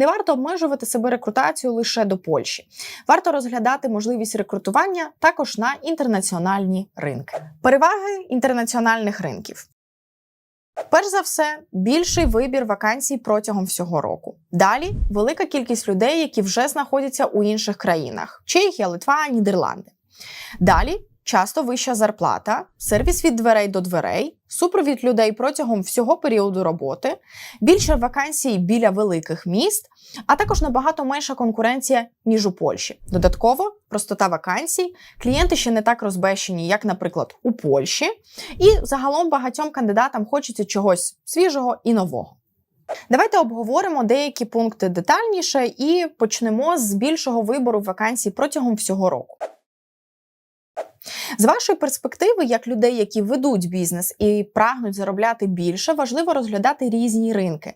Не варто обмежувати себе рекрутацією лише до Польщі. Варто розглядати можливість рекрутування також на інтернаціональні ринки. Переваги інтернаціональних ринків. Перш за все, більший вибір вакансій протягом всього року. Далі велика кількість людей, які вже знаходяться у інших країнах: Чехія, Литва, Нідерланди. Далі часто вища зарплата, сервіс від дверей до дверей, супровід людей протягом всього періоду роботи, більше вакансій біля великих міст, а також набагато менша конкуренція ніж у Польщі. Додатково простота вакансій, клієнти ще не так розбещені, як, наприклад, у Польщі, і загалом багатьом кандидатам хочеться чогось свіжого і нового. Давайте обговоримо деякі пункти детальніше і почнемо з більшого вибору вакансій протягом всього року. З вашої перспективи, як людей, які ведуть бізнес і прагнуть заробляти більше, важливо розглядати різні ринки.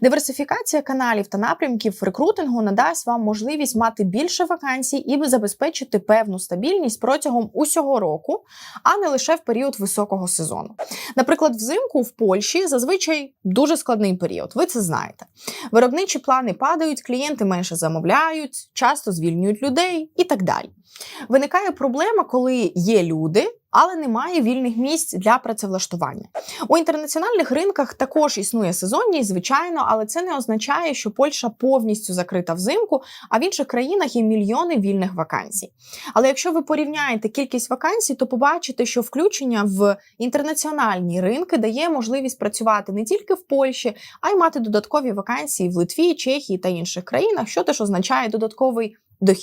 Диверсифікація каналів та напрямків рекрутингу надасть вам можливість мати більше вакансій і забезпечити певну стабільність протягом усього року, а не лише в період високого сезону. Наприклад, взимку в Польщі зазвичай дуже складний період. Ви це знаєте. Виробничі плани падають, клієнти менше замовляють, часто звільнюють людей і так далі. Виникає проблема, коли є люди, але немає вільних місць для працевлаштування. У інтернаціональних ринках також існує сезонність, звичайно, але це не означає, що Польща повністю закрита взимку, а в інших країнах є мільйони вільних вакансій. Але якщо ви порівняєте кількість вакансій, то побачите, що включення в інтернаціональні ринки дає можливість працювати не тільки в Польщі, а й мати додаткові вакансії в Литві, Чехії та інших країнах, що теж означає додатковий дохід.